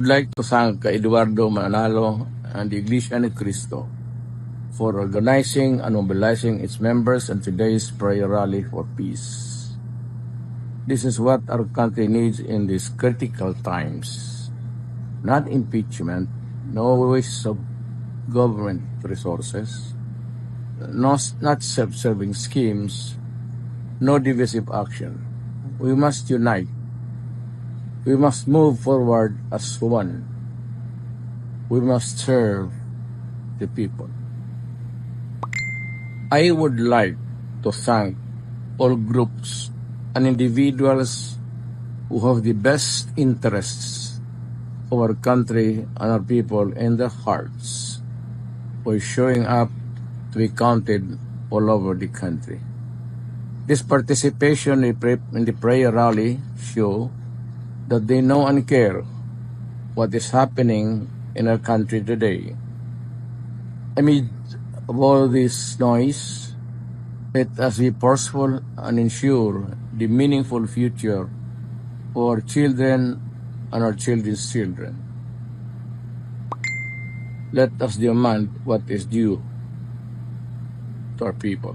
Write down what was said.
would like to thank Eduardo Manalo and the Iglesia ni Cristo for organizing and mobilizing its members in today's prayer rally for peace. This is what our country needs in these critical times. Not impeachment, no waste of government resources, no, not self-serving schemes, no divisive action. We must unite. We must move forward as one. We must serve the people. I would like to thank all groups and individuals who have the best interests of our country and our people in their hearts for showing up to be counted all over the country. This participation in the prayer rally show that they know and care what is happening in our country today. Amid all this noise, let us be forceful and ensure the meaningful future for our children and our children's children. Let us demand what is due to our people.